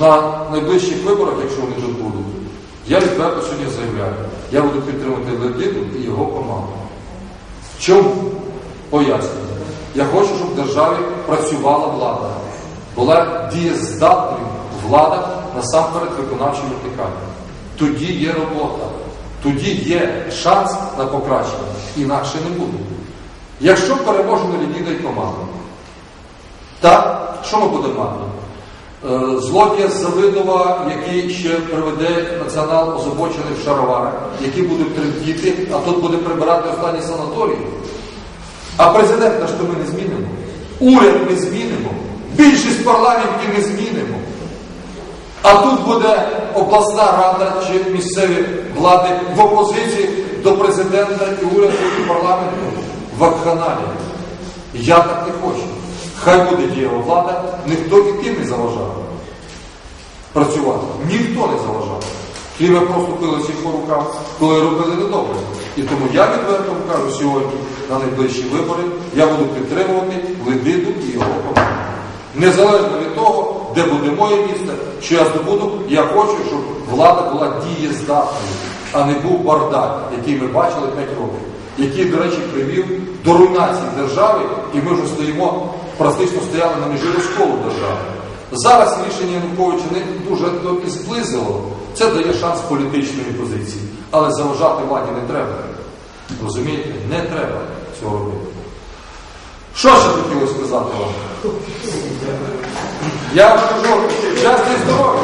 на найближчих виборах, якщо вони вже будуть, я відверто сьогодні заявляю, я буду підтримувати Ледиду і його команду. Чому? Пояснюю. Я хочу, щоб в державі працювала влада, була дієздатною влада насамперед виконавчої вертикалі. Тоді є робота, тоді є шанс на покращення. Інакше не буде. Якщо переможе Леоніда і команда, так, що ми будемо мати? Е, Злодія Завидова, який ще приведе націонал озабочений в шароварах, які будуть тремтіти, а тут буде прибирати останні санаторії. А президент наш то ми не змінимо. Уряд ми змінимо. Більшість парламентів ми змінимо. А тут буде обласна рада чи місцеві влади в опозиції до президента і уряду і парламенту в вакханалії. Я так не хочу. Хай буде дієва влада, ніхто і тим не заважав працювати. Ніхто не заважав. Хліба просто пили всіх по рукам, коли робили недобре. І тому я відверто кажу сьогодні на найближчі вибори, я буду підтримувати Ледиду і його команду. Незалежно від того, де буде моє місце, що я здобуду, я хочу, щоб влада була дієздатною, а не був бардак, який ми бачили 5 років, який, до речі, привів до руйнації держави, і ми вже стоїмо, практично стояли на межі розколу держави. Зараз рішення Януковича не дуже і зблизило. Це дає шанс політичної позиції. Але заважати владі не треба. Розумієте? Не треба цього робити. Що ще хотілося сказати вам? Я вам кажу, щастя і здоров'я.